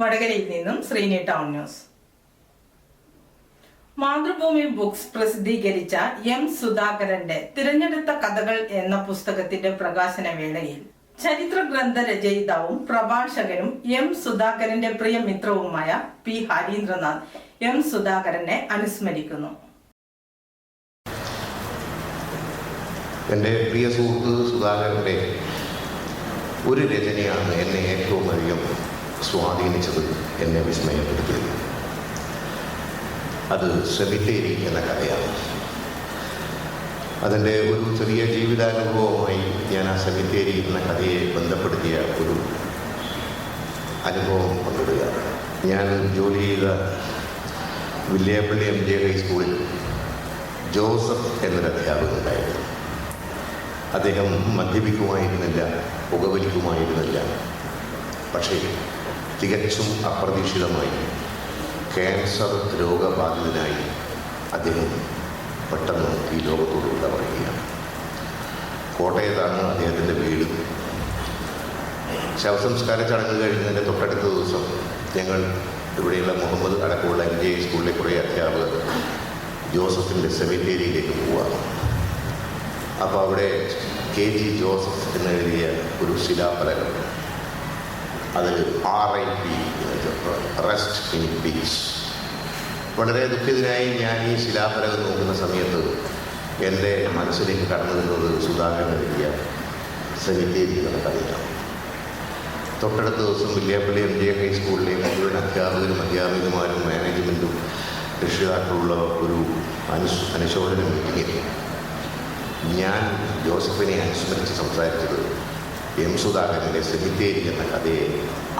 വടകരയിൽ നിന്നും Sreeni town news. Mathrubhumi books പ്രസിദ്ധീകരിച്ച എം സുധാകരന്റെ തിരഞ്ഞെടുത്ത കഥകൾ എന്ന പുസ്തകത്തിന്റെ പ്രകാശന വേളയിൽ ചരിത്ര ഗ്രന്ഥ രചയിതാവും പ്രഭാഷകനും എം സുധാകരന്റെ പ്രിയ മിത്രവുമായ പി ഹരീന്ദ്രനാഥ് എം സുധാകരനെ അനുസ്മരിക്കുന്നു. എന്റെ പ്രിയ സുഹൃത്ത് സുധാകരന്റെ ഒരു രചനയാണ് എന്നെ ഏറ്റവും അധികം സ്വാധീനിച്ചത് എന്നെ വിസ്മയപ്പെടുത്തിയത്. അത് സെബിത്തേരി എന്ന കഥയാണ്. അതിന്റെ ഒരു ചെറിയ ജീവിതാനുഭവമായി ഞാൻ ആ സെമിത്തേരി എന്ന കഥയെ ബന്ധപ്പെടുത്തിയ ഒരു അനുഭവം പങ്കിടുകയാണ് ഞാൻ ജോലി ചെയ്ത വില്ലേപ്പള്ളി എം ജെ ഹൈസ്കൂളിൽ ജോസഫ് എന്നൊരു അധ്യാപകനുണ്ടായിരുന്നു. അദ്ദേഹം മദ്യപിക്കുമായിരുന്നില്ല പുകവലിക്കുമായിരുന്നില്ല. പക്ഷേ തികച്ചും അപ്രതീക്ഷിതമായി ക്യാൻസർ രോഗബാധിതനായി അദ്ദേഹം പെട്ടെന്ന് ഈ ലോകത്തോടുള്ള പറയുകയാണ്. കോട്ടയത്താണ് അദ്ദേഹത്തിന്റെ വീട്. ശവസംസ്കാര ചടങ്ങ് കഴിഞ്ഞതിന്റെ തൊട്ടടുത്ത ദിവസം ഞങ്ങൾ ഇവിടെയുള്ള മുഹമ്മദ് അടക്കമുള്ള എം ജി ഐ സ്കൂളിലെ കുറേ അധ്യാപകർ ജോസഫിന്റെ സെമിത്തേരിയിലേക്ക് പോവാം അപ്പോൾ അവിടെ കെ ജി ജോസഫ് എന്നെഴുതിയ ഒരു ശിലാഫലകം. അതിൽ R I P rest in peace വളരെ ദുഃഖിതനായി ഞാൻ ഈ ശിലാഫലകം നോക്കുന്ന സമയത്ത് എന്റെ മനസ്സിലേക്ക് കടന്നു വരുന്നത് സുധാകരൻ എഴുതിയ സെമിത്തേരി എന്ന കഥയാണ് തൊട്ടടുത്ത ദിവസം വില്യാപ്പള്ളി എം. ജി. ഹൈസ്കൂളിലെ മുഴുവൻ അധ്യാപകരും അധ്യാപികമാരും മാനേജ്മെന്റും രക്ഷിതാക്കളുള്ള ഒരു അനുസ് അനുശോചന മീറ്റിങ്ങിൽ ഞാൻ ജോസഫിനെ അനുസ്മരിച്ച് സംസാരിച്ചത് എം സുധാകരന്റെ സെമിത്തേരി എന്ന കഥയെ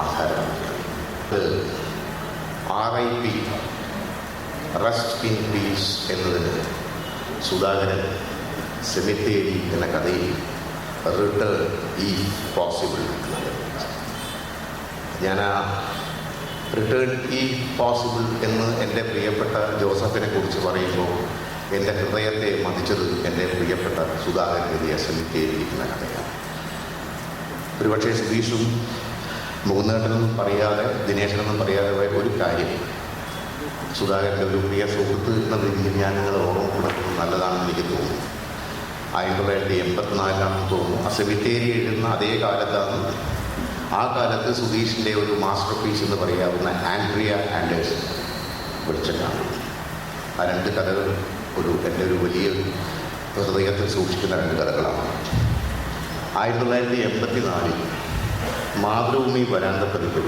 ആധാരമാക്കിയാണ് അത് ആർ ഐ പി എന്നതിന് സുധാകരൻ സെമിത്തേരി എന്ന കഥയിൽ റിട്ടേൺ ഈ പോസിബിൾ ഞാൻ ആ റിട്ടേൺ ഈ പോസിബിൾ എന്ന് എന്റെ പ്രിയപ്പെട്ട ജോസഫിനെ കുറിച്ച് പറയുമ്പോൾ എന്റെ ഹൃദയത്തെ മതിച്ചത് എന്റെ പ്രിയപ്പെട്ട സുധാകരൻ എഴുതിയ സെമിത്തേരി എന്ന കഥയാണ്. ഒരുപക്ഷെ സുധീഷും മുകുന്നേട്ടനൊന്നും പറയാതെ ദിനേശനൊന്നും പറയാതെ പോയ ഒരു കാര്യം. സുധാകരന്റെ ഒരു പ്രിയ സുഹൃത്ത് എന്ന രീതിയിൽ ഞാൻ നിങ്ങളെ ഓർമ്മപ്പെടുന്നത് നല്ലതാണെന്ന് എനിക്ക് തോന്നുന്നു. ആയിരത്തി തൊള്ളായിരത്തി എൺപത്തിനാലിലാണെന്ന് തോന്നുന്നു. ആ സെമിത്തേരി എഴുതുന്ന അതേ കാലത്താണ് ആ കാലത്ത് സുധീഷിന്റെ ഒരു മാസ്റ്റർ പീസ് എന്ന് പറയാവുന്ന ആൻഡ്രിയ ആൻഡേഴ്സൺ വെളിച്ചെണ്ണാണ്. ആ രണ്ട് കഥകൾ ഒരു എന്റെ ഒരു വലിയ ഹൃദയത്തിൽ സൂക്ഷിക്കുന്ന രണ്ട് കഥകളാണ്. ആയിരത്തി തൊള്ളായിരത്തി എൺപത്തി നാലിൽ മാതൃഭൂമി വരാന്ത പതിപ്പിൽ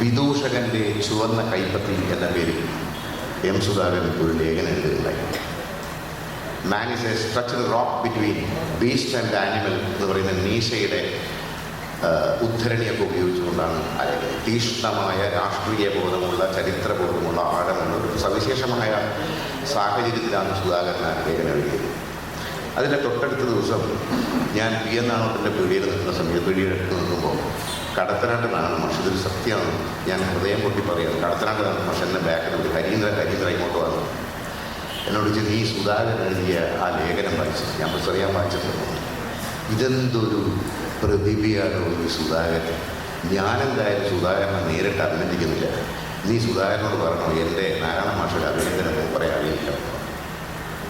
വിദൂഷകന്റെ ചുവന്ന കൈപ്പത്തി എന്ന പേരിൽ എം സുധാകരൻ ഒരു ലേഖനം എഴുതുകയുണ്ടായി man is a structure rock between beast and animal എന്ന് പറയുന്ന നീശയുടെ ഉദ്ധരണിയൊക്കെ ഉപയോഗിച്ചുകൊണ്ടാണ് അല്ലെങ്കിൽ തീഷ്ണമായ രാഷ്ട്രീയ ബോധമുള്ള ചരിത്ര ബോധമുള്ള ആഴമുള്ള ഒരു സവിശേഷമായ സാഹചര്യത്തിലാണ് സുധാകരൻ ലേഖനം എഴുതിയത്. അതിന്റെ തൊട്ടടുത്ത ദിവസം ഞാൻ പി എൻ നാണോട്ടിന്റെ പീടിയിൽ നിൽക്കുന്ന സമയത്ത് പീടിയെടുത്ത് നിൽക്കുമ്പോൾ കടത്തനാട്ട് നാണ് മാഷ് ഇതൊരു സത്യമാണ്. ഞാൻ ഹൃദയം പൊട്ടി പറയാം കടത്തനാട്ട് നാണ് മാഷ് എന്നെ ബാക്കിൽ ഹരീന്ദ്ര ഹരീന്ദ്ര ഇങ്ങോട്ട് വന്നു എന്നോട് നീ സുധാകരൻ എഴുതിയ ആ ലേഖനം വായിച്ചു? ഞാൻ ചെറിയ വായിച്ചിട്ടുണ്ട്. ഇതെന്തൊരു പ്രതിഭയാണ് ഒരു സുധാകരൻ. ഞാനെന്തായാലും സുധാകരനെ നേരിട്ട് അഭിനന്ദിക്കുന്നില്ല. നീ സുധാകരനോട് പറഞ്ഞു എന്റെ നാരായണ മാഷയുടെ അഭിനന്ദനം കുറേ അറിയില്ല.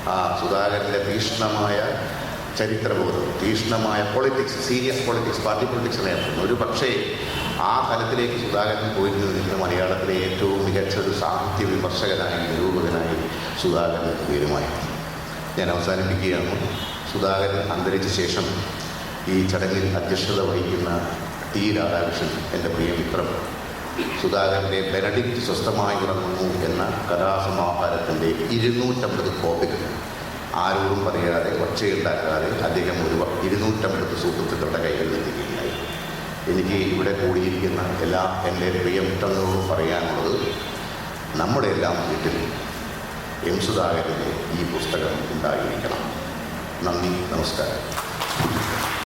ആ സുധാകരന്റെ തീക്ഷ്ണമായ ചരിത്രബോധം തീക്ഷ്ണമായ politics serious politics party politics നേരിടുന്നു ഒരു പക്ഷേ ആ തലത്തിലേക്ക് സുധാകരൻ പോയിരുന്നതിന് മലയാളത്തിലെ ഏറ്റവും മികച്ച ഒരു സാഹിത്യ വിമർശകനായി നിരൂപകനായി സുധാകരൻ തീരുമായി ഞാൻ അവസാനിപ്പിക്കുകയാണ്. സുധാകരൻ അന്തരിച്ച ശേഷം ഈ ചടങ്ങിൽ അധ്യക്ഷത വഹിക്കുന്ന ടി രാധാകൃഷ്ണൻ എന്റെ പ്രിയമിത്രം സുധാകരന്റെ ബെനഡിക്റ്റ് സ്വസ്ഥമായി ഉറങ്ങുന്നു എന്ന കഥാസമാഹാരത്തിന്റെ ഇരുന്നൂറ്റമ്പത് കോപ്പികൾ. ആരോടും പറയാതെ ഒച്ചയുണ്ടാക്കാതെ അദ്ദേഹം ഒരു ഇരുന്നൂറ്റമ്പത് സുഹൃത്തുക്കളുടെ കൈകളിൽ എത്തിക്കുകയായി എനിക്ക് ഇവിടെ കൂടിയിരിക്കുന്ന എല്ലാ എന്റെ പ്രിയമിത്രങ്ങളോടും പറയാനുള്ളത് നമ്മുടെ എല്ലാം വീട്ടിൽ എം സുധാകരന്റെ ഈ പുസ്തകം ഉണ്ടായിരിക്കണം. നന്ദി നമസ്കാരം.